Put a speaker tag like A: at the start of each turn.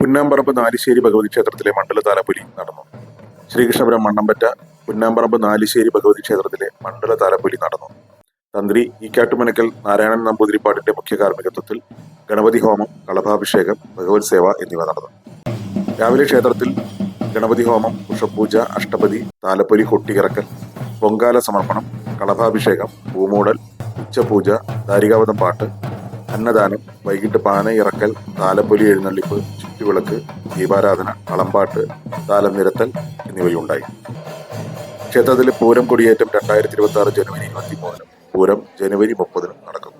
A: പുന്നാമ്പറമ്പ് നാലിശ്ശേരി ഭഗവതി ക്ഷേത്രത്തിലെ മണ്ഡലതാലപ്പൊലി നടന്നു. ശ്രീകൃഷ്ണപുരം മണ്ണമ്പറ്റ പുന്നാമ്പറമ്പ് നാലിശ്ശേരി ഭഗവതി ക്ഷേത്രത്തിലെ മണ്ഡലതാലപ്പൊലി നടന്നു. തന്ത്രി ഈക്കാട്ടുമനക്കൽ നാരായണൻ നമ്പൂതിരിപ്പാടിന്റെ മുഖ്യ കാർമ്മികത്വത്തിൽ ഗണപതി ഹോമം കളഭാഭിഷേകം ഭഗവത് സേവ എന്നിവ നടന്നു. രാവിലെ ക്ഷേത്രത്തിൽ ഗണപതി ഹോമം പുഷ്പൂജ അഷ്ടപതി താലപ്പൊലി കൊട്ടിയിറക്കൽ പൊങ്കാല സമർപ്പണം കളഭാഭിഷേകം പൂമൂടൽ ഉച്ചപൂജ ദാരികാവതം പാട്ട് അന്നദാനം വൈകിട്ട് പാന ഇറക്കൽ താലപ്പൊലി എഴുന്നള്ളിപ്പ് കുത്തിവിളക്ക് ദീപാരാധന അളമ്പാട്ട് താലം നിരത്തൽ എന്നിവയുണ്ടായി. ക്ഷേത്രത്തിലെ പൂരം കൊടിയേറ്റം രണ്ടായിരത്തി ഇരുപത്തി ആറ് ജനുവരി ഇരുപത്തി മൂന്നിനും പൂരം ജനുവരി മുപ്പതിനും നടക്കും